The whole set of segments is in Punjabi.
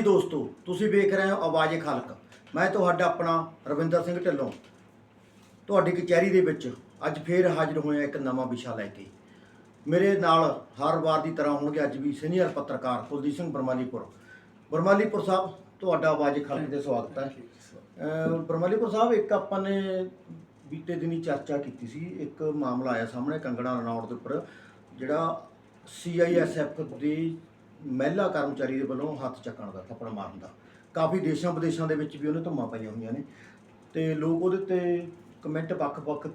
ਹਾਂਜੀ ਦੋਸਤੋ, ਤੁਸੀਂ ਵੇਖ ਰਹੇ ਹੋ ਆਵਾਜ਼ੇ ਖਲਕ। ਮੈਂ ਤੁਹਾਡਾ ਆਪਣਾ ਰਵਿੰਦਰ ਸਿੰਘ ਢਿੱਲੋਂ। ਤੁਹਾਡੀ ਕਚਹਿਰੀ ਦੇ ਵਿੱਚ ਅੱਜ ਫੇਰ ਹਾਜ਼ਰ ਹੋਇਆ ਇੱਕ ਨਵਾਂ ਵਿਸ਼ਾ ਲੈ ਕੇ। ਮੇਰੇ ਨਾਲ ਹਰ ਵਾਰ ਦੀ ਤਰ੍ਹਾਂ ਹੋਣਗੇ ਅੱਜ ਵੀ ਸੀਨੀਅਰ ਪੱਤਰਕਾਰ ਕੁਲਦੀਪ ਸਿੰਘ ਬਰਮਾਲੀਪੁਰ। ਬਰਮਾਲੀਪੁਰ ਸਾਹਿਬ, ਤੁਹਾਡਾ ਆਵਾਜ਼ੇ ਖਲਕ ਦੇ ਸਵਾਗਤ ਹੈ। ਬਰਮਾਲੀਪੁਰ ਸਾਹਿਬ, ਇੱਕ ਆਪਾਂ ਨੇ ਬੀਤੇ ਦਿਨੀ ਚਰਚਾ ਕੀਤੀ ਸੀ। ਇੱਕ ਮਾਮਲਾ ਆਇਆ ਸਾਹਮਣੇ ਕੰਗਣਾ ਰਣੌੜ ਦੇ ਉੱਪਰ, ਜਿਹੜਾ ਸੀਆਈਐਸਐਫ ਦੀ ਮਹਿਲਾ ਕਰਮਚਾਰੀ ਦੇ ਵੱਲੋਂ ਹੱਥ ਚੱਕਣ ਦਾ, ਥੱਪੜ ਮਾਰਨ ਦਾ। ਕਾਫੀ ਦੇਸ਼ਾਂ ਵਿਦੇਸ਼ਾਂ ਦੇ ਵਿੱਚ ਵੀ ਉਹਨੇ ਧੁੰਮਾਂ ਪਾਈਆਂ ਹੋਈਆਂ ਨੇ। ਤੇ ਲੋਕ ਉਹਦੇ ਤੇ ਕਮੈਂਟ ਵੱਖ-ਵੱਖ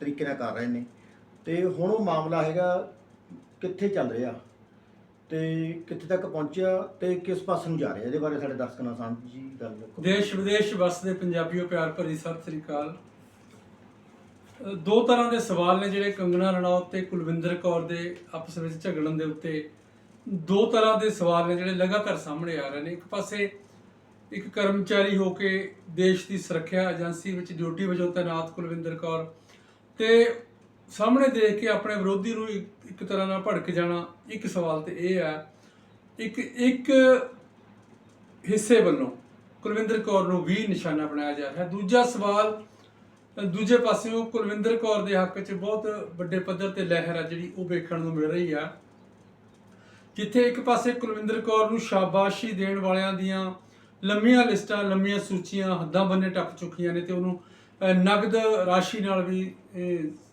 ਤਰੀਕੇ ਨਾਲ ਕਰ ਰਹੇ ਨੇ। ਤੇ ਹੁਣ ਉਹ ਮਾਮਲਾ ਹੈਗਾ, ਕਿੱਥੇ ਚੱਲ ਰਿਹਾ? ਤੇ ਕਿੱਥੇ ਤੱਕ ਪਹੁੰਚਿਆ ਤੇ ਕਿਸ ਪਾਸੇ ਨੂੰ ਜਾ ਰਿਹਾ? ਇਹਦੇ ਬਾਰੇ ਸਾਡੇ ਦਰਸ਼ਕਾਂ ਨਾਲ ਸਾਂਝੀ ਗੱਲ ਕਰੋ ਦੇਸ਼ ਵਿਦੇਸ਼ ਵਸਦੇ ਪੰਜਾਬੀਓ ਪਿਆਰ ਭਰੀ ਸਤਿ ਸ੍ਰੀ ਅਕਾਲ। ਦੋ ਤਰ੍ਹਾਂ ਦੇ ਸਵਾਲ ਨੇ ਜਿਹੜੇ ਕੰਗਣਾ ਰਣੌਤ ਤੇ ਕੁਲਵਿੰਦਰ ਕੌਰ ਦੇ ਆਪਸ ਵਿੱਚ ਝਗੜਨ ਦੇ ਉੱਤੇ ਦੋ ਤਰ੍ਹਾਂ ਦੇ ਸਵਾਲ ਨੇ ਜਿਹੜੇ ਲਗਾਤਾਰ ਸਾਹਮਣੇ ਆ ਰਹੇ ਨੇ। ਇੱਕ ਪਾਸੇ ਇੱਕ ਕਰਮਚਾਰੀ ਹੋ ਕੇ ਦੇਸ਼ ਦੀ ਸੁਰੱਖਿਆ ਏਜੰਸੀ ਵਿੱਚ ਡਿਊਟੀ ਵਜੋਂ ਤੈਨਾਤ ਕੁਲਵਿੰਦਰ ਕੌਰ ਤੇ ਸਾਹਮਣੇ ਦੇਖ ਕੇ ਆਪਣੇ ਵਿਰੋਧੀ ਨੂੰ ਇੱਕ ਤਰ੍ਹਾਂ ਨਾਲ ਭੜਕ ਜਾਣਾ ਇੱਕ ਸਵਾਲ ਤੇ ਇਹ ਹੈ, ਇੱਕ ਇੱਕ ਹਿੱਸੇ ਵੱਲੋਂ ਕੁਲਵਿੰਦਰ ਕੌਰ ਨੂੰ ਵੀ ਨਿਸ਼ਾਨਾ ਬਣਾਇਆ ਜਾ ਰਿਹਾ। ਦੂਜਾ ਸਵਾਲ, ਦੂਜੇ ਪਾਸਿਓਂ ਕੁਲਵਿੰਦਰ ਕੌਰ ਦੇ ਹੱਕ 'ਚ ਬਹੁਤ ਵੱਡੇ ਪੱਧਰ ਤੇ ਲਹਿਰ ਆ ਜਿਹੜੀ ਉਹ ਵੇਖਣ ਨੂੰ ਮਿਲ ਰਹੀ ਆ। ਜਿੱਥੇ ਇੱਕ ਪਾਸੇ ਕੁਲਵਿੰਦਰ ਕੌਰ ਨੂੰ ਸ਼ਾਬਾਸ਼ੀ ਦੇਣ ਵਾਲਿਆਂ ਦੀਆਂ ਲੰਮੀਆਂ ਲਿਸਟਾਂ, ਲੰਮੀਆਂ ਸੂਚੀਆਂ, ਹੱਦਾਂ ਬੰਨੇ ਟੱਪ ਚੁੱਕੀਆਂ ਨੇ ਤੇ ਉਹਨੂੰ ਨਗਦ ਰਾਸ਼ੀ ਨਾਲ ਵੀ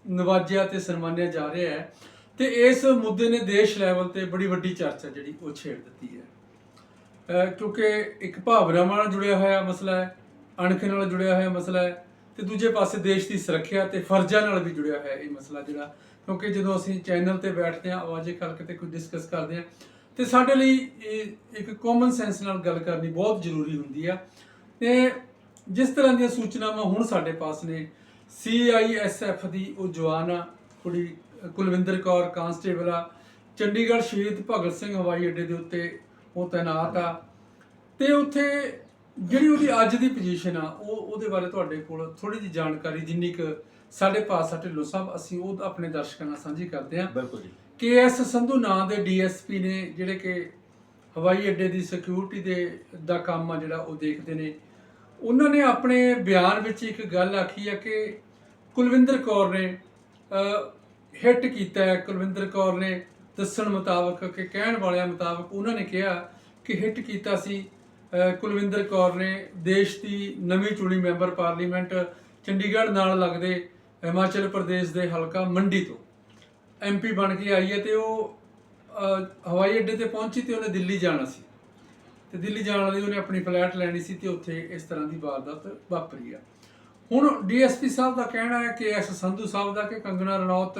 ਨਵਾਜਿਆ ਤੇ ਸਨਮਾਨਿਆ ਜਾ ਰਿਹਾ ਹੈ। ਤੇ ਇਸ ਮੁੱਦੇ ਨੇ ਦੇਸ਼ ਲੈਵਲ ਤੇ ਬੜੀ ਵੱਡੀ ਚਰਚਾ ਜਿਹੜੀ ਉਹ ਛੇੜ ਦਿੱਤੀ ਹੈ। ਅਹ, ਕਿਉਂਕਿ ਇੱਕ ਭਾਵਨਾਵਾਂ ਨਾਲ ਜੁੜਿਆ ਹੋਇਆ ਮਸਲਾ ਹੈ, ਅਣਖ ਨਾਲ ਜੁੜਿਆ ਹੋਇਆ ਮਸਲਾ ਹੈ ਤੇ ਦੂਜੇ ਪਾਸੇ ਦੇਸ਼ ਦੀ ਸੁਰੱਖਿਆ ਤੇ ਫਰਜ਼ਾਂ ਨਾਲ ਵੀ ਜੁੜਿਆ ਹੋਇਆ ਇਹ ਮਸਲਾ ਜਿਹੜਾ ਕਿਉਂਕਿ ਜਦੋਂ ਅਸੀਂ ਚੈਨਲ ਤੇ ਬੈਠਦੇ ਹਾਂ, ਆਵਾਜ਼ੇ ਕਰਕੇ ਤੇ ਕੋਈ ਡਿਸਕਸ ਕਰਦੇ ਹਾਂ, ਤੇ ਸਾਡੇ ਲਈ ਇਹ ਇੱਕ ਕਾਮਨ ਸੈਂਸ ਨਾਲ ਗੱਲ ਕਰਨੀ ਬਹੁਤ ਜ਼ਰੂਰੀ ਹੁੰਦੀ ਆ। ਤੇ ਜਿਸ ਤਰ੍ਹਾਂ ਦੀਆਂ ਸੂਚਨਾਵਾਂ ਹੁਣ ਸਾਡੇ ਪਾਸ ਨੇ ਸੀਆਈਐਸਐਫ ਦੀ ਉਹ ਜਵਾਨ ਆ, ਕੁੜੀ, ਕੁਲਵਿੰਦਰ ਕੌਰ, ਕਾਂਸਟੇਬਲ ਆ, ਚੰਡੀਗੜ੍ਹ ਸ਼ਹੀਦ ਭਗਤ ਸਿੰਘ ਹਵਾਈ ਅੱਡੇ ਦੇ ਉੱਤੇ ਉਹ ਤੈਨਾਤ ਆ। ਤੇ ਉੱਥੇ ਜਿਹੜੀ ਉਹਦੀ ਅੱਜ ਦੀ ਪੋਜੀਸ਼ਨ ਆ, ਉਹ ਉਹਦੇ ਬਾਰੇ ਤੁਹਾਡੇ ਕੋਲ ਥੋੜੀ ਜਿਹੀ ਜਾਣਕਾਰੀ, ਜਿੰਨੀ ਕੁ ਸਾਡੇ ਪਾਸ ਢਿੱਲੋਂ ਸਾਹਿਬ ਅਸੀਂ ਉਹ ਆਪਣੇ ਦਰਸ਼ਕਾਂ ਨਾਲ ਸਾਂਝੀ ਕਰਦੇ ਹਾਂ। ਬਿਲਕੁਲ ਜੀ। ਕੇਐਸ ਸੰਧੂ ਨਾਂ ਦੇ ਡੀਐਸਪੀ ਨੇ ਜਿਹੜੇ ਕਿ ਹਵਾਈ ਅੱਡੇ ਦੀ ਸਿਕਿਉਰਿਟੀ ਦੇ ਦਾ ਕੰਮ ਆ ਜਿਹੜਾ ਉਹ ਦੇਖਦੇ ਨੇ। ਉਹਨਾਂ ਨੇ ਆਪਣੇ ਬਿਆਨ ਵਿੱਚ ਇੱਕ ਗੱਲ ਆਖੀ ਹੈ ਕਿ ਕੁਲਵਿੰਦਰ ਕੌਰ ਨੇ ਹਿੱਟ ਕੀਤਾ ਹੈ। ਕੁਲਵਿੰਦਰ ਕੌਰ ਨੇ ਦੱਸਣ ਮੁਤਾਬਕ ਕਿ ਕਹਿਣ ਵਾਲਿਆਂ ਮੁਤਾਬਕ ਉਹਨਾਂ ਨੇ ਕਿਹਾ ਕਿ ਹਿੱਟ ਕੀਤਾ ਸੀ। ਕੁਲਵਿੰਦਰ ਕੌਰ ਨੇ ਦੇਸ਼ ਦੀ ਨਵੀਂ ਚੁਣੀ ਮੈਂਬਰ ਪਾਰਲੀਮੈਂਟ ਚੰਡੀਗੜ੍ਹ ਨਾਲ ਲੱਗਦੇ ਹਿਮਾਚਲ ਪ੍ਰਦੇਸ਼ ਦੇ ਹਲਕਾ ਮੰਡੀ ਤੋਂ ਐਮਪੀ ਬਣ ਕੇ ਆਈ ਹੈ ਤੇ ਉਹ ਹਵਾਈ ਅੱਡੇ ਤੇ ਪਹੁੰਚੀ ਤੇ ਉਹਨੇ ਦਿੱਲੀ ਜਾਣਾ ਸੀ। ਤੇ ਦਿੱਲੀ ਜਾਣ ਲਈ ਉਹਨੇ ਆਪਣੀ ਫਲੈਟ ਲੈਣੀ ਸੀ ਤੇ ਉੱਥੇ ਇਸ ਤਰ੍ਹਾਂ ਦੀ ਵਾਰਦਾਤ ਵਾਪਰੀ ਆ। ਹੁਣ ਡੀਐਸਪੀ ਸਾਹਿਬ ਦਾ ਕਹਿਣਾ ਹੈ ਕਿ ਐਸ ਸੰਧੂ ਸਾਹਿਬ ਦਾ ਕਿ ਕੰਗਣਾ ਰਣੌਤ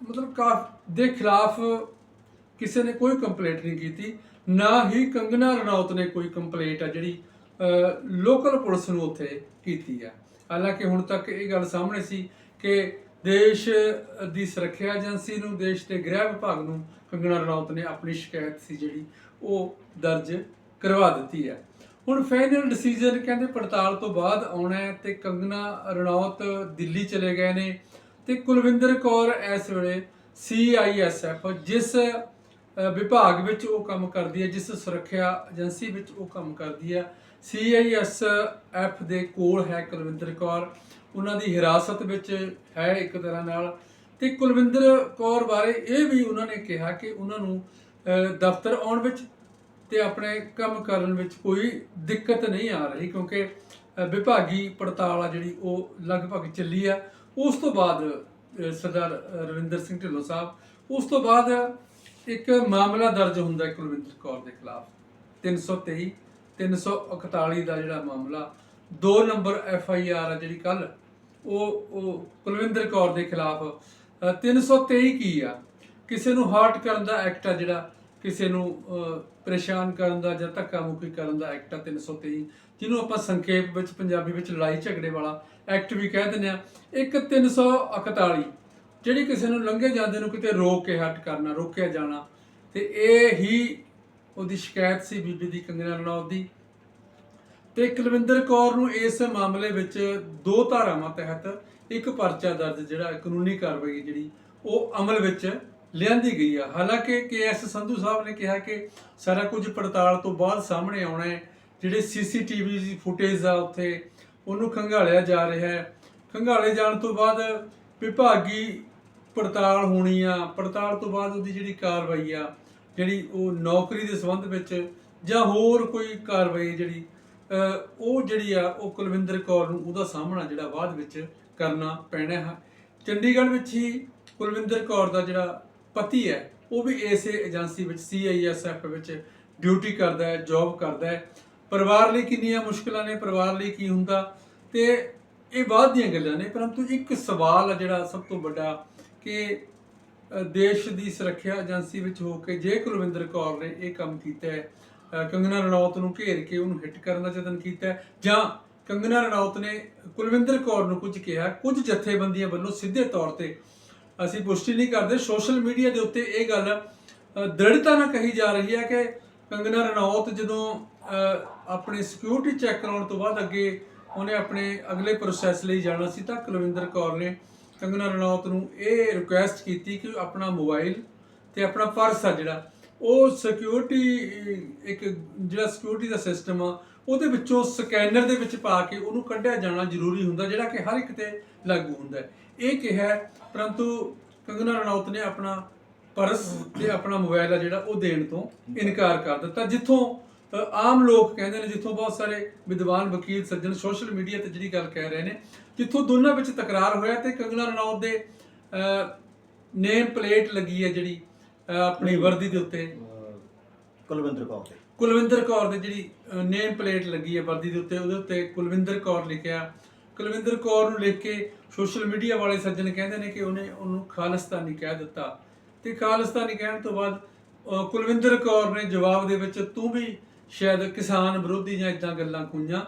ਮਤਲਬ ਕਾ, ਦੇ ਖਿਲਾਫ ਕਿਸੇ ਨੇ ਕੋਈ ਕੰਪਲੇਂਟ ਨਹੀਂ ਕੀਤੀ, ਨਾ ਹੀ ਕੰਗਨਾ ਰਣੌਤ ਨੇ ਕੋਈ ਕੰਪਲੇਂਟ ਆ ਜਿਹੜੀ ਲੋਕਲ ਪੁਲਿਸ ਨੂੰ ਉੱਥੇ ਕੀਤੀ ਆ। ਹਾਲਾਂਕਿ ਹੁਣ ਤੱਕ ਇਹ ਗੱਲ ਸਾਹਮਣੇ ਸੀ ਕਿ ਦੇਸ਼ ਦੀ ਸੁਰੱਖਿਆ ਏਜੰਸੀ ਨੂੰ, ਦੇਸ਼ ਦੇ ਗ੍ਰਹਿ ਵਿਭਾਗ ਨੂੰ ਕੰਗਣਾ ਰਣੌਤ ਨੇ ਆਪਣੀ ਸ਼ਿਕਾਇਤ ਸੀ ਜਿਹੜੀ ਉਹ ਦਰਜ ਕਰਵਾ ਦਿੱਤੀ ਹੈ। ਹੁਣ ਫਾਈਨਲ ਡਿਸੀਜਨ ਕਹਿੰਦੇ ਪੜਤਾਲ ਤੋਂ ਬਾਅਦ ਆਉਣਾ ਹੈ ਤੇ ਕੰਗਨਾ ਰਣੌਤ ਦਿੱਲੀ ਚਲੇ ਗਏ ਨੇ ਤੇ ਕੁਲਵਿੰਦਰ ਕੌਰ ਇਸ ਵੇਲੇ ਸੀਆਈਐਸਐਫ ਜਿਸ ਵਿਭਾਗ ਵਿੱਚ ਉਹ ਕੰਮ ਕਰਦੀ ਹੈ, ਜਿਸ ਸੁਰੱਖਿਆ ਏਜੰਸੀ ਵਿੱਚ ਉਹ ਕੰਮ ਕਰਦੀ ਹੈ। ਸੀਆਈਐਸਐਫ ਦੇ ਕੋਲ ਹੈ ਕੁਲਵਿੰਦਰ ਕੌਰ। ਉਹਨਾਂ ਦੀ ਹਿਰਾਸਤ ਵਿੱਚ ਹੈ ਇੱਕ ਤਰ੍ਹਾਂ ਨਾਲ। ਤੇ ਕੁਲਵਿੰਦਰ ਕੌਰ ਬਾਰੇ ਇਹ ਵੀ ਉਹਨਾਂ ਨੇ ਕਿਹਾ ਕਿ ਉਹਨਾਂ ਨੂੰ ਦਫ਼ਤਰ ਆਉਣ ਵਿੱਚ ਤੇ ਆਪਣੇ ਕੰਮ ਕਰਨ ਵਿੱਚ ਕੋਈ ਦਿੱਕਤ ਨਹੀਂ ਆ ਰਹੀ ਕਿਉਂਕਿ ਵਿਭਾਗੀ ਪੜਤਾਲ ਆ ਜਿਹੜੀ ਉਹ ਲਗਭਗ ਚੱਲੀ ਆ। ਉਸ ਤੋਂ ਬਾਅਦ ਸਰਦਾਰ ਰਵਿੰਦਰ ਸਿੰਘ ਢਿੱਲੋਂ ਸਾਹਿਬ, ਉਸ ਤੋਂ ਬਾਅਦ ਇੱਕ ਮਾਮਲਾ ਦਰਜ ਹੁੰਦਾ ਕੁਲਵਿੰਦਰ ਕੌਰ ਦੇ ਖਿਲਾਫ। 323 341 ਦਾ ਜਿਹੜਾ ਮਾਮਲਾ 2 ਨੰਬਰ ਐਫ ਆਈ ਆਰ ਆ ਜਿਹੜੀ ਕੱਲ ਉਹ ਉਹ ਕੁਲਵਿੰਦਰ ਕੌਰ ਦੇ ਖਿਲਾਫ ਅ, 323 ਕੀ ਆ? ਕਿਸੇ ਨੂੰ ਹਾਰਟ ਕਰਨ ਦਾ ਐਕਟ ਆ ਜਿਹੜਾ ਕਿਸੇ ਨੂੰ ਅ, ਪਰੇਸ਼ਾਨ ਕਰਨ ਦਾ ਜਾਂ ਧੱਕਾ ਮੁੱਕੀ ਕਰਨ ਦਾ ਐਕਟ ਆ 323 ਜਿਹਨੂੰ ਆਪਾਂ ਸੰਖੇਪ ਵਿੱਚ ਪੰਜਾਬੀ ਵਿੱਚ ਲੜਾਈ ਝਗੜੇ ਵਾਲਾ ਐਕਟ ਵੀ ਕਹਿ ਦਿੰਦੇ ਆ। ਇੱਕ 341 ਜਿਹੜੀ ਕਿਸੇ ਨੂੰ ਲੰਘੇ ਜਾਂਦੇ ਨੂੰ ਕਿਤੇ ਰੋਕ ਕੇ ਹਟ ਕਰਨਾ ਰੋਕਿਆ ਜਾਣਾ ਤੇ ਇਹ ਹੀ ਉਹਦੀ ਸ਼ਿਕਾਇਤ ਸੀ ਬੀਬੀ ਦੀ ਕੰਗਨਾ ਰਣੌਤ ਦੀ। ਤੇ ਕੁਲਵਿੰਦਰ ਕੌਰ ਨੂੰ ਇਸ ਮਾਮਲੇ ਵਿੱਚ ਦੋ ਧਾਰਾਵਾਂ ਤਹਿਤ ਇੱਕ ਪਰਚਾ ਦਰਜ, ਜਿਹੜਾ ਕਾਨੂੰਨੀ ਕਾਰਵਾਈ ਜਿਹੜੀ, ਉਹ ਅਮਲ ਵਿੱਚ ਲਿਆਂਦੀ ਗਈ ਆ। ਹਾਲਾਂਕਿ ਕੇਐਸ ਸੰਧੂ ਸਾਹਿਬ ਨੇ ਕਿਹਾ ਕਿ ਸਾਰਾ ਕੁਝ ਪੜਤਾਲ ਤੋਂ ਬਾਅਦ ਸਾਹਮਣੇ ਆਉਣਾ ਹੈ। ਜਿਹੜੇ ਸੀਸੀਟੀਵੀ ਦੀ ਫੁਟੇਜ ਆ ਉੱਥੇ, ਉਹਨੂੰ ਖੰਗਾਲਿਆ ਜਾ ਰਿਹਾ ਹੈ। ਖੰਗਾਲੇ ਜਾਣ ਤੋਂ ਬਾਅਦ ਵਿਭਾਗੀ ਪੜਤਾਲ ਹੋਣੀ ਆ। ਪੜਤਾਲ ਤੋਂ ਬਾਅਦ ਉਹਦੀ ਜਿਹੜੀ ਕਾਰਵਾਈ ਆ ਜਿਹੜੀ ਉਹ ਨੌਕਰੀ ਦੇ ਸੰਬੰਧ ਵਿੱਚ ਜਾਂ ਹੋਰ ਕੋਈ ਕਾਰਵਾਈ ਜਿਹੜੀ ਉਹ ਜਿਹੜੀ ਆ, ਉਹ ਕੁਲਵਿੰਦਰ ਕੌਰ ਨੂੰ ਉਹਦਾ ਸਾਹਮਣਾ ਜਿਹੜਾ ਬਾਅਦ ਵਿੱਚ ਕਰਨਾ ਪੈਣਾ ਹੈ। ਚੰਡੀਗੜ੍ਹ ਵਿੱਚ ਹੀ ਕੁਲਵਿੰਦਰ ਕੌਰ ਦਾ ਜਿਹੜਾ ਪਤੀ ਹੈ, ਉਹ ਵੀ ਇਸੇ ਏਜੰਸੀ ਵਿੱਚ ਸੀਆਈਐਸਐਫ ਵਿੱਚ ਡਿਊਟੀ ਕਰਦਾ ਹੈ, ਜੌਬ ਕਰਦਾ ਹੈ। ਪਰਿਵਾਰ ਲਈ ਕਿੰਨੀਆਂ ਮੁਸ਼ਕਲਾਂ ਨੇ, ਪਰਿਵਾਰ ਲਈ ਕੀ ਹੁੰਦਾ? ਤੇ ਇਹ ਬਾਅਦ ਦੀਆਂ ਗੱਲਾਂ ਨੇ, ਪਰੰਤੂ ਇੱਕ ਸਵਾਲ ਆ ਜਿਹੜਾ ਸਭ ਤੋਂ ਵੱਡਾ ਕਿ ਦੇਸ਼ ਦੀ ਸੁਰੱਖਿਆ ਏਜੰਸੀ ਵਿੱਚ ਹੋ ਕੇ ਜੇ ਕੁਲਵਿੰਦਰ ਕੌਰ ਨੇ ਇਹ ਕੰਮ ਕੀਤਾ ਹੈ ਕੰਗਨਾ ਰਣੌਤ ਨੂੰ ਘੇਰ ਕੇ ਉਹਨੂੰ ਹਿੱਟ ਕਰਨ ਦਾ ਯਤਨ ਕੀਤਾ ਜਾਂ ਕੰਗਨਾ ਰਣੌਤ ਨੇ ਕੁਲਵਿੰਦਰ ਕੌਰ ਨੂੰ ਕੁਝ ਕਿਹਾ ਕੁਝ ਜਥੇਬੰਦੀਆਂ ਵੱਲੋਂ ਸਿੱਧੇ ਤੌਰ ਤੇ ਅਸੀਂ ਪੁਸ਼ਟੀ ਨਹੀਂ ਕਰਦੇ ਸੋਸ਼ਲ ਮੀਡੀਆ ਦੇ ਉੱਤੇ ਇਹ ਗੱਲ ਦ੍ਰਿੜਤਾ ਨਾਲ ਕਹੀ ਜਾ ਰਹੀ ਹੈ ਕਿ ਕੰਗਨਾ ਰਣੌਤ ਜਦੋਂ ਅ, ਆਪਣੀ ਸਿਕਿਉਰਿਟੀ ਚੈੱਕ ਕਰਾਉਣ ਤੋਂ ਬਾਅਦ ਅੱਗੇ ਉਹਨੇ ਆਪਣੇ ਅਗਲੇ ਪ੍ਰੋਸੈਸ ਲਈ ਜਾਣਾ ਸੀ ਤਾਂ ਕੁਲਵਿੰਦਰ ਕੌਰ ਨੇ ਕੰਗਨਾ ਰਣੌਤ ਨੂੰ ਇਹ ਰਿਕੁਐਸਟ ਕੀਤੀ ਕਿ ਆਪਣਾ ਮੋਬਾਈਲ ਤੇ ਆਪਣਾ ਪਰਸ ਆ ਜਿਹੜਾ ਉਹ ਸਿਕਿਉਰਿਟੀ ਇੱਕ ਜਿਹੜਾ ਸਿਕਿਉਰਿਟੀ ਦਾ ਸਿਸਟਮ ਆ ਉਹਦੇ ਵਿੱਚੋਂ ਸਕੈਨਰ ਦੇ ਵਿੱਚ ਪਾ ਕੇ ਉਹਨੂੰ ਕੱਢਿਆ ਜਾਣਾ ਜ਼ਰੂਰੀ ਹੁੰਦਾ ਜਿਹੜਾ ਕਿ ਹਰ ਇੱਕ ਤੇ ਲਾਗੂ ਹੁੰਦਾ ਇਹ ਕਿਹਾ ਹੈ, ਪਰੰਤੂ ਕੰਗਨਾ ਰਣੌਤ ਨੇ ਆਪਣਾ ਪਰਸ ਤੇ ਆਪਣਾ ਮੋਬਾਈਲ ਆ ਜਿਹੜਾ ਉਹ ਦੇਣ ਤੋਂ ਇਨਕਾਰ ਕਰ ਦਿੱਤਾ ਜਿੱਥੋਂ ਆਮ ਲੋਕ ਕਹਿੰਦੇ ਨੇ ਜਿੱਥੋਂ ਬਹੁਤ ਸਾਰੇ ਵਿਦਵਾਨ ਵਕੀਲ ਸੱਜਣ ਸੋਸ਼ਲ ਮੀਡੀਆ ਤੇ ਜਿਹੜੀ ਗੱਲ ਕਹਿ ਰਹੇ ਨੇ ਜਿੱਥੋਂ ਦੋਨਾਂ ਵਿੱਚ ਤਕਰਾਰ ਹੋਇਆ ਤੇ ਕੰਗਨਾ ਰਣੌਤ ਦੇ ਨੇਮ ਪਲੇਟ ਲੱਗੀ ਹੈ ਜਿਹੜੀ ਆਪਣੀ ਵਰਦੀ ਦੇ ਉੱਤੇ। ਕੁਲਵਿੰਦਰ ਕੌਰ ਦੇ। ਕੁਲਵਿੰਦਰ ਕੌਰ ਦੀ ਜਿਹੜੀ ਨੇਮ ਪਲੇਟ ਲੱਗੀ ਹੈ ਵਰਦੀ ਦੇ ਉੱਤੇ ਉਹਦੇ ਉੱਤੇ ਕੁਲਵਿੰਦਰ ਕੌਰ ਲਿਖਿਆ। ਕੁਲਵਿੰਦਰ ਕੌਰ ਨੂੰ ਲਿਖ ਕੇ ਸੋਸ਼ਲ ਮੀਡੀਆ ਵਾਲੇ ਸੱਜਣ ਕਹਿੰਦੇ ਨੇ ਕਿ ਉਹਨੇ ਉਹਨੂੰ ਖਾਲਿਸਤਾਨੀ ਕਹਿ ਦਿੱਤਾ। ਤੇ ਖਾਲਿਸਤਾਨੀ ਕਹਿਣ ਤੋਂ ਬਾਅਦ ਕੁਲਵਿੰਦਰ ਕੌਰ ਨੇ ਜਵਾਬ ਦੇ ਵਿੱਚ ਤੂੰ ਵੀ ਸ਼ਾਇਦ ਕਿਸਾਨ ਵਿਰੋਧੀ ਜਾਂ ਇਦਾਂ ਗੱਲਾਂ ਕੂਈਆਂ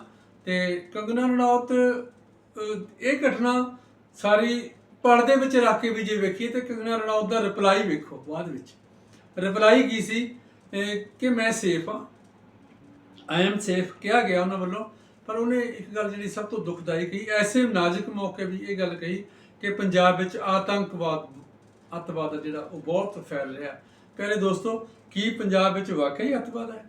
ਤੇ ਕੰਗਨਾ ਰਣੌਤ ਇਹ ਘਟਨਾ ਸਾਰੀ ਪਰਦੇ ਵਿੱਚ ਰੱਖ ਕੇ ਵੀ ਜੇ ਵੇਖੀਏ ਤੇ ਕੰਗਨਾ ਰਣੌਤ ਦਾ ਰਿਪਲਾਈ ਵੇਖੋ ਬਾਅਦ ਵਿੱਚ। ਰਿਪਲਾਈ ਕੀ ਸੀ? ਕਿ ਮੈਂ ਸੇਫ ਆ ਆਈ ਐਮ ਸੇਫ ਕਿਹਾ ਗਿਆ ਉਹਨਾਂ ਵੱਲੋਂ। ਪਰ ਉਹਨੇ ਇੱਕ ਗੱਲ ਜਿਹੜੀ ਸਭ ਤੋਂ ਦੁਖਦਾਈ ਕਹੀ, ਐਸੇ ਨਾਜ਼ੁਕ ਮੌਕੇ ਵੀ ਇਹ ਗੱਲ ਕਹੀ ਕਿ ਪੰਜਾਬ ਵਿੱਚ ਆਤੰਕਵਾਦ, ਅੱਤਵਾਦ ਜਿਹੜਾ, ਉਹ ਬਹੁਤ ਫੈਲ ਰਿਹਾ। ਕਹਿੰਦੇ ਦੋਸਤੋ, ਕੀ ਪੰਜਾਬ ਵਿੱਚ ਵਾਕਈ ਅੱਤਵਾਦ ਹੈ?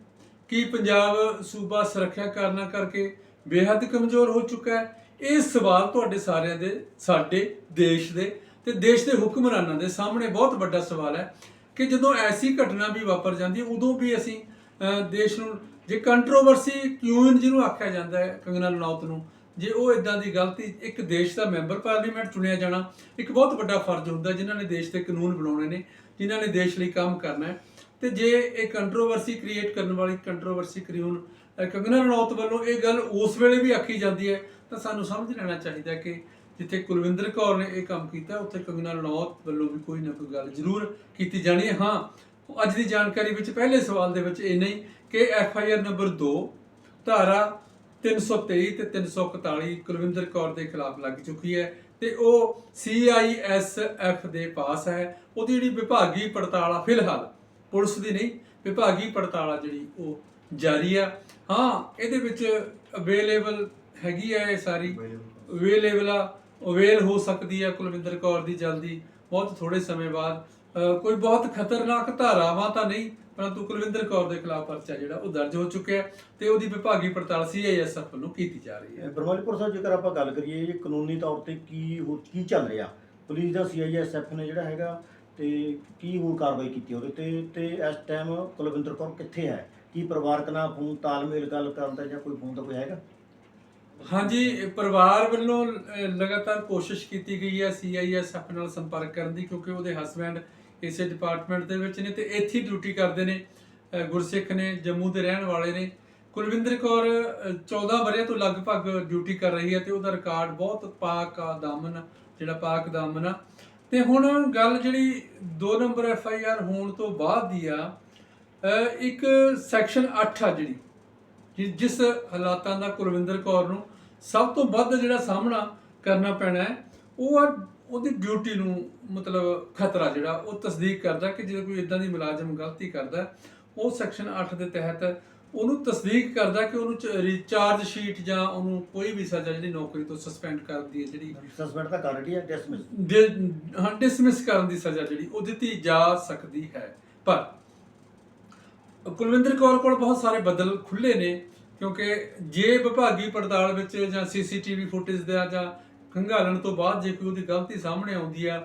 ਕੀ ਪੰਜਾਬ ਸੂਬਾ ਸੁਰੱਖਿਆ ਕਾਰਨਾਂ ਕਰਕੇ ਬੇਹੱਦ ਕਮਜ਼ੋਰ ਹੋ ਚੁੱਕਾ ਹੈ? ਇਹ ਸਵਾਲ ਤੁਹਾਡੇ ਸਾਰਿਆਂ ਦੇ, ਸਾਡੇ ਦੇਸ਼ ਦੇ ਤੇ ਦੇਸ਼ ਦੇ ਹੁਕਮਰਾਨਾਂ ਦੇ ਸਾਹਮਣੇ ਬਹੁਤ ਵੱਡਾ ਸਵਾਲ ਹੈ ਕਿ ਜਦੋਂ ਐਸੀ ਘਟਨਾ ਵੀ ਵਾਪਰ ਜਾਂਦੀ ਹੈ, ਉਦੋਂ ਵੀ ਅਸੀਂ ਦੇਸ਼ ਨੂੰ, ਜੇ ਕੰਟਰੋਵਰਸੀ ਕਿਊਨ ਜਿਹਨੂੰ ਆਖਿਆ ਜਾਂਦਾ ਹੈ, ਕੰਗਨਾ ਰਣੌਤ ਨੂੰ, ਜੇ ਉਹ ਇਦਾਂ ਦੀ ਗਲਤੀ ਇੱਕ ਦੇਸ਼ ਦਾ ਮੈਂਬਰ ਪਾਰਲੀਮੈਂਟ ਚੁਣਿਆ ਜਾਣਾ, ਇੱਕ ਬਹੁਤ ਵੱਡਾ ਫਰਜ਼ ਹੁੰਦਾ ਜਿਨ੍ਹਾਂ ਨੇ ਦੇਸ਼ ਦੇ ਕਾਨੂੰਨ ਬਣਾਉਣੇ ਨੇ, ਜਿਨ੍ਹਾਂ ਨੇ ਦੇਸ਼ ਲਈ ਕੰਮ ਕਰਨਾ ਹੈ ਤੇ ਜੇ ਇਹ ਕੰਟਰੋਵਰਸੀ ਕ੍ਰੀਏਟ ਕਰਨ ਵਾਲੀ ਕੰਟਰੋਵਰਸੀ ਕਰਿਊਨ ਅਹ ਕੰਗਨਾ ਰਣੌਤ ਵੱਲੋਂ ਇਹ ਗੱਲ ਉਸ ਵੇਲੇ ਵੀ ਆਖੀ ਜਾਂਦੀ ਹੈ, ਤਾਂ ਸਾਨੂੰ ਸਮਝ ਲੈਣਾ ਚਾਹੀਦਾ ਕਿ ਜਿੱਥੇ ਕੁਲਵਿੰਦਰ ਕੌਰ ਨੇ ਇਹ ਕੰਮ ਕੀਤਾ, ਉੱਥੇ ਕੰਗਨਾ ਰਣੌਤ ਵੱਲੋਂ ਵੀ ਕੋਈ ਨਾ ਕੋਈ ਗੱਲ ਜ਼ਰੂਰ ਕੀਤੀ ਜਾਣੀ ਹੈ। ਹਾਂ, ਅੱਜ ਦੀ ਜਾਣਕਾਰੀ ਵਿੱਚ ਪਹਿਲੇ ਸਵਾਲ ਦੇ ਵਿੱਚ ਇਹ ਨਹੀਂ ਕਿ ਐਫ ਆਈ ਆਰ ਨੰਬਰ 2 ਧਾਰਾ 323 ਤੇ 341 ਕੁਲਵਿੰਦਰ ਕੌਰ ਦੇ ਖਿਲਾਫ ਲੱਗ ਚੁੱਕੀ ਹੈ ਤੇ ਉਹ CISF ਦੇ ਪਾਸ ਹੈ। ਉਹਦੀ ਜਿਹੜੀ ਵਿਭਾਗੀ ਪੜਤਾਲ ਆ, ਫਿਲਹਾਲ ਪੁਲਿਸ ਦੀ ਨਹੀਂ, ਵਿਭਾਗੀ ਪੜਤਾਲ ਆ ਜਿਹੜੀ ਉਹ ਜਾਰੀ ਆ। ਹਾਂ, ਇਹਦੇ ਵਿੱਚ ਅਵੇਲੇਬਲ ਹੈਗੀ ਆ ਇਹ ਸਾਰੀ। ਅਵੇਲੇਬਲ ਆ ਅਵੇਲ ਹੋ ਸਕਦੀ ਹੈ ਕੁਲਵਿੰਦਰ ਕੌਰ ਦੀ ਜਲਦੀ, ਬਹੁਤ ਥੋੜੇ ਸਮੇਂ ਬਾਅਦ। ਕੋਈ ਬਹੁਤ ਖਤਰਨਾਕ ਧਾਰਾਵਾਂ ਤਾਂ ਨਹੀਂ, ਪਰੰਤੂ ਕੁਲਵਿੰਦਰ ਕੌਰ ਦੇ ਖਿਲਾਫ ਪਰਚਾ ਜਿਹੜਾ ਉਹ ਦਰਜ ਹੋ ਚੁੱਕਿਆ ਤੇ ਉਹਦੀ ਵਿਭਾਗੀ ਪੜਤਾਲ ਸੀਆਈਐਸਐਫ ਵੱਲੋਂ ਕੀਤੀ ਜਾ ਰਹੀ ਹੈ। ਬਰਮਾਲੀਪੁਰ ਸਾਹਿਬ, ਜੇਕਰ ਆਪਾਂ ਗੱਲ ਕਰੀਏ, ਇਹ ਕਾਨੂੰਨੀ ਤੌਰ ਤੇ ਕੀ ਹੋ- ਕੀ ਚੱਲ ਰਿਹਾ? ਪੁਲਿਸ ਦਾ ਸੀਆਈਐਸਐਫ ਨੇ ਜਿਹੜਾ ਹੈਗਾ ਤੇ ਕੀ ਹੋਰ ਕਾਰਵਾਈ ਕੀਤੀ ਉਹਦੇ ਤੇ ਤੇ ਇਸ ਟਾਈਮ ਕੁਲਵਿੰਦਰ ਕੌਰ ਕਿੱਥੇ ਹੈ? ਕੀ ਪਰਿਵਾਰਕ ਨਾਲ ਫੋਨ ਤਾਲਮੇਲ ਗੱਲ ਕਰਨ ਦਾ ਜਾਂ ਕੋਈ ਫੋਨ ਦਾ ਕੋਈ ਹੈਗਾ? ਹਾਂਜੀ ਇਹ ਪਰਿਵਾਰ ਵੱਲੋਂ ਅਹ, ਲਗਾਤਾਰ ਕੋਸ਼ਿਸ਼ ਕੀਤੀ ਗਈ ਹੈ ਸੀਆਈਐਸਐਫ ਨਾਲ ਸੰਪਰਕ ਕਰਨ ਦੀ ਕਿਉਂਕਿ ਉਹਦੇ ਹਸਬੰਡ ਇਸੇ ਡਿਪਾਰਟਮੈਂਟ ਦੇ ਵਿੱਚ ਨੇ ਤੇ ਇੱਥੇ ਹੀ ਡਿਊਟੀ ਕਰਦੇ ਨੇ ਅਹ, ਗੁਰਸਿੱਖ ਨੇ ਜੰਮੂ ਦੇ ਰਹਿਣ ਵਾਲੇ ਨੇ। ਕੁਲਵਿੰਦਰ ਕੌਰ ਅਹ, 14 ਵਰ੍ਹਿਆਂ ਤੋਂ ਲਗਭਗ ਡਿਊਟੀ ਕਰ ਰਹੀ ਹੈ ਤੇ ਉਹਦਾ ਰਿਕਾਰਡ ਬਹੁਤ ਪਾਕ ਆ ਦਾਮਨ ਜਿਹੜਾ ਪਾਕ ਦਾਮਨ ਆ। ਤੇ ਹੁਣ ਗੱਲ ਜਿਹੜੀ 2 ਨੰਬਰ ਐਫ ਆਈ ਆਰ ਹੋਣ ਤੋਂ ਬਾਅਦ ਦੀ ਆ ਇੱਕ ਸੈਕਸ਼ਨ 8 ਆ ਜਿਹੜੀ ਜਿਸ ਹਾਲਾਤਾਂ ਦਾ ਕੁਲਵਿੰਦਰ ਕੌਰ ਨੂੰ ਸਭ ਤੋਂ ਵੱਧ ਜਿਹੜਾ ਸਾਹਮਣਾ ਕਰਨਾ ਪੈਣਾ ਹੈ, ਉਹ ਆ ਉਹਦੀ ਡਿਊਟੀ ਨੂੰ ਮਤਲਬ ਖਤਰਾ ਜਿਹੜਾ ਉਹ ਤਸਦੀਕ ਕਰਦਾ ਕਿ ਜੇ ਕੋਈ ਇਦਾਂ ਦੀ ਮੁਲਾਜ਼ਮ ਗਲਤੀ ਕਰਦਾ, ਉਹ ਸੈਕਸ਼ਨ 8 ਦੇ ਤਹਿਤ ਉਹਨੂੰ ਤਸਦੀਕ ਕਰਦਾ ਕਿ ਉਹਨੂੰ ਰਿਚਾਰਜ ਸ਼ੀਟ ਜਾਂ ਉਹਨੂੰ ਕੋਈ ਵੀ ਸਜ਼ਾ ਜਿਹੜੀ ਨੌਕਰੀ ਤੋਂ ਸਸਪੈਂਡ ਕਰਦੀ ਹੈ ਜਿਹੜੀ ਸਸਪੈਂਡ ਤਾਂ ਕਰ ਰਹੀ ਹੈ ਡਿਸਮਿਸ ਦੇ- ਹਾਂ ਡਿਸਮਿਸ ਕਰਨ ਦੀ ਸਜ਼ਾ ਜਿਹੜੀ ਉਹ ਦਿੱਤੀ ਜਾ ਸਕਦੀ ਹੈ। ਪਰ ਕੁਲਵਿੰਦਰ ਕੌਰ ਕੋਲ ਬਹੁਤ ਸਾਰੇ ਬਦਲ ਖੁੱਲੇ ਨੇ ਕਿਉਂਕਿ ਜੇ ਵਿਭਾਗੀ ਪੜਤਾਲ ਵਿੱਚ ਜਾਂ ਸੀਸੀਟੀਵੀ ਫੁਟੇਜ ਦਾ ਜਾਂ ਖੰਗਾਲਣ ਤੋਂ ਬਾਅਦ ਜੇ ਕੋਈ ਉਹਦੀ ਗਲਤੀ ਸਾਹਮਣੇ ਆਉਂਦੀ ਆ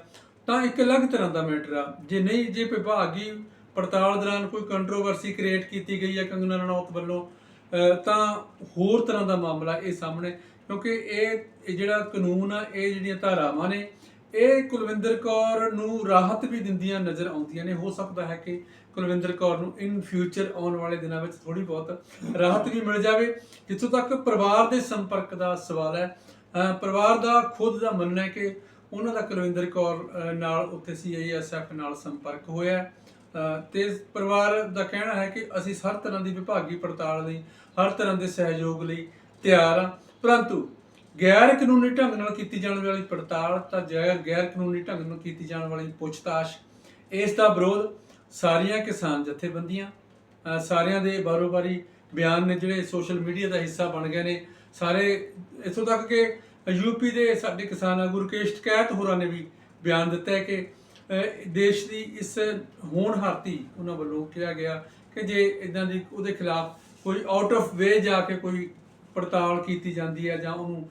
ਤਾਂ ਇੱਕ ਅਲੱਗ ਤਰ੍ਹਾਂ ਦਾ ਮੈਟਰ ਆ। ਜੇ ਨਹੀਂ ਜੇ ਵਿਭਾਗੀ ਪੜਤਾਲ ਦੌਰਾਨ ਕੋਈ ਕੰਟਰੋਵਰਸੀ ਕ੍ਰੀਏਟ ਕੀਤੀ ਗਈ ਹੈ ਕੰਗਨਾ ਰਣੌਤ ਵੱਲੋਂ ਤਾਂ ਹੋਰ ਤਰ੍ਹਾਂ ਦਾ ਮਾਮਲਾ ਇਹ ਸਾਹਮਣੇ, ਕਿਉਂਕਿ ਇਹ ਇਹ ਜਿਹੜਾ ਕਾਨੂੰਨ ਆ, ਇਹ ਜਿਹੜੀਆਂ ਧਾਰਾਵਾਂ ਨੇ, ਇਹ ਕੁਲਵਿੰਦਰ ਕੌਰ ਨੂੰ ਰਾਹਤ ਵੀ ਦਿੰਦੀਆਂ ਨਜ਼ਰ ਆਉਂਦੀਆਂ ਨੇ। ਹੋ ਸਕਦਾ ਹੈ ਕਿ ਕੁਲਵਿੰਦਰ ਕੌਰ ਨੂੰ ਇਨ ਫਿਊਚਰ ਆਉਣ ਵਾਲੇ ਦਿਨਾਂ ਵਿੱਚ ਥੋੜੀ ਬਹੁਤ ਰਾਹਤ ਵੀ ਮਿਲ ਜਾਵੇ। ਜਿੱਥੋਂ ਤੱਕ ਪਰਿਵਾਰ ਦੇ ਸੰਪਰਕ ਦਾ ਸਵਾਲ ਹੈ ਪਰਿਵਾਰ ਦਾ ਖੁਦ ਦਾ ਮੰਨਣਾ ਹੈ ਕਿ ਉਹਨਾਂ ਦਾ ਕੁਲਵਿੰਦਰ ਕੌਰ ਨਾਲ ਉੱਥੇ ਸੀਆਈਐਸਐਫ ਨਾਲ ਸੰਪਰਕ ਹੋਇਆ ਤੇ ਪਰਿਵਾਰ ਦਾ ਕਹਿਣਾ ਹੈ ਕਿ ਅਸੀਂ ਹਰ ਤਰ੍ਹਾਂ ਦੀ ਵਿਭਾਗੀ ਪੜਤਾਲ ਲਈ, ਹਰ ਤਰ੍ਹਾਂ ਦੇ ਸਹਿਯੋਗ ਲਈ ਤਿਆਰ ਹਾਂ। ਪਰੰਤੂ ਗੈਰ ਕਾਨੂੰਨੀ ਢੰਗ ਨਾਲ ਕੀਤੀ ਜਾਣ ਵਾਲੀ ਪੜਤਾਲ ਤਾਂ ਗੈਰ ਗੈਰ ਕਾਨੂੰਨੀ ਢੰਗ ਨਾਲ ਕੀਤੀ ਜਾਣ ਵਾਲੀ ਪੁੱਛਤਾਛ, ਇਸ ਦਾ ਵਿਰੋਧ ਸਾਰੀਆਂ ਕਿਸਾਨ ਜਥੇਬੰਦੀਆਂ ਸਾਰਿਆਂ ਦੇ ਬਾਰੋ-ਬਾਰੀ ਬਿਆਨ ਨੇ ਜਿਹੜੇ ਸੋਸ਼ਲ ਮੀਡੀਆ ਦਾ ਹਿੱਸਾ ਬਣ ਗਏ ਨੇ। ਸਾਰੇ ਇੱਥੋਂ ਤੱਕ ਕਿ ਯੂਪੀ ਦੇ ਸਾਡੇ ਕਿਸਾਨ ਆਗੂ ਰਕੇਸ਼ ਟਕੈਤ ਹੋਰਾਂ ਨੇ ਵੀ ਬਿਆਨ ਦਿੱਤਾ ਹੈ ਕਿ ਦੇਸ਼ ਦੀ ਇਸ ਹੋਣਹਾਰਤੀ ਉਹਨਾਂ ਵੱਲੋਂ ਕਿਹਾ ਗਿਆ ਕਿ ਜੇ ਇਦਾਂ ਦੀ ਉਹਦੇ ਖਿਲਾਫ ਕੋਈ ਆਊਟ ਆਫ ਵੇ ਜਾ ਕੇ ਕੋਈ ਪੜਤਾਲ ਕੀਤੀ ਜਾਂਦੀ ਹੈ ਜਾਂ ਉਹਨੂੰ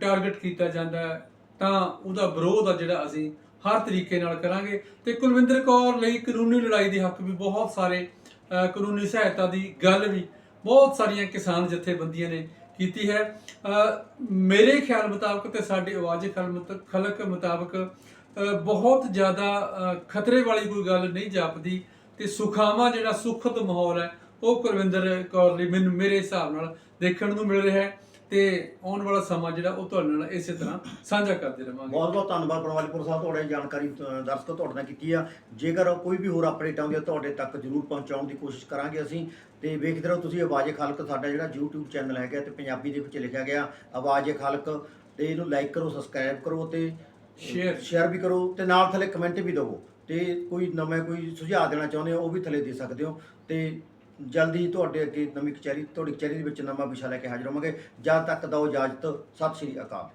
ਟਾਰਗੇਟ ਕੀਤਾ ਜਾਂਦਾ ਹੈ, ਤਾਂ ਉਹਦਾ ਵਿਰੋਧ ਆ ਜਿਹੜਾ ਅਸੀਂ ਹਰ ਤਰੀਕੇ ਨਾਲ ਕਰਾਂਗੇ। ਤੇ ਕੁਲਵਿੰਦਰ ਕੌਰ ਲਈ ਕਾਨੂੰਨੀ ਲੜਾਈ ਦੇ ਹੱਕ ਵੀ ਬਹੁਤ ਸਾਰੇ ਕਾਨੂੰਨੀ ਸਹਾਇਤਾ ਦੀ ਗੱਲ ਵੀ ਬਹੁਤ ਸਾਰੀਆਂ ਕਿਸਾਨ ਜਥੇਬੰਦੀਆਂ ਨੇ ਕੀਤੀ ਹੈ। ਮੇਰੇ ਖਿਆਲ ਮੁਤਾਬਕ ਤੇ ਸਾਡੀ ਆਵਾਜ਼ ਖਲਕ ਖਲਕ ਮੁਤਾਬਕ ਬਹੁਤ ਜ਼ਿਆਦਾ ਖਤਰੇ ਵਾਲੀ ਕੋਈ ਗੱਲ ਨਹੀਂ ਜਾਪਦੀ ਤੇ ਸੁਖਾਵਾ ਜਿਹੜਾ ਸੁਖਦ ਮਾਹੌਲ ਹੈ ਉਹ ਕੁਲਵਿੰਦਰ ਕੌਰ ਲਈ ਮੈਨੂੰ ਮੇਰੇ ਹਿਸਾਬ ਨਾਲ ਦੇਖਣ ਨੂੰ ਮਿਲ ਰਿਹਾ ਹੈ ਤੇ ਆਉਣ ਵਾਲਾ ਸਮਾਂ ਜਿਹੜਾ ਉਹ ਤੁਹਾਡੇ ਨਾਲ ਇਸੇ ਤਰ੍ਹਾਂ ਸਾਂਝਾ ਕਰਦੇ ਰਵਾਂਗੇ। ਬਹੁਤ ਬਹੁਤ ਧੰਨਵਾਦ ਪ੍ਰਵਾਲੀਪੁਰ ਸਾਹਿਬ ਤੁਹਾਡੇ ਜਾਣਕਾਰੀ ਅ, ਦਰਸ਼ਕੋ ਤੁਹਾਡੇ ਨਾਲ ਕੀਤੀ ਆ। ਜੇਕਰ ਕੋਈ ਵੀ ਹੋਰ ਅਪਡੇਟ ਆਉਂਦੀ ਆ ਤੁਹਾਡੇ ਤੱਕ ਜ਼ਰੂਰ ਪਹੁੰਚਾਉਣ ਦੀ ਕੋਸ਼ਿਸ਼ ਕਰਾਂਗੇ ਅਸੀਂ। ਤੇ ਵੇਖਦੇ ਰਹੋ ਤੁਸੀਂ ਆਵਾਜ਼ੇ ਖਾਲਕ ਸਾਡਾ ਜਿਹੜਾ YouTube ਚੈਨਲ ਹੈਗਾ ਤੇ ਪੰਜਾਬੀ ਦੇ ਵਿੱਚ ਲਿਖਿਆ ਗਿਆ ਆਵਾਜ਼ੇ ਖਾਲਕ। ਤੇ ਇਹਨੂੰ ਲਾਈਕ ਕਰੋ ਸਬਸਕ੍ਰਾਈਬ ਕਰੋ ਤੇ ਸ਼ੇਅਰ ਸ਼ੇਅਰ ਵੀ ਕਰੋ ਤੇ ਨਾਲ ਥੱਲੇ ਕਮੈਂਟ ਵੀ ਦਿਵੋ ਤੇ ਕੋਈ ਨਵੇਂ ਕੋਈ ਸੁਝਾਅ ਦੇਣਾ ਚਾਹੁੰਦੇ ਹੋ ਉਹ ਵੀ ਥੱਲੇ ਦੇ ਸਕਦੇ ਹੋ ਤੇ ਜਲਦੀ ਤੁਹਾਡੇ ਅੱਗੇ ਨਵੀਂ ਕਚਹਿਰੀ ਤੁਹਾਡੀ ਕਚਹਿਰੀ ਦੇ ਵਿੱਚ ਨਵਾਂ ਵਿਸ਼ਾ ਲੈ ਕੇ ਹਾਜ਼ਰ ਹੋਵਾਂਗੇ। ਜਦ ਤੱਕ ਦਿਓ ਇਜਾਜ਼ਤ, ਸਤਿ ਸ਼੍ਰੀ ਅਕਾਲ।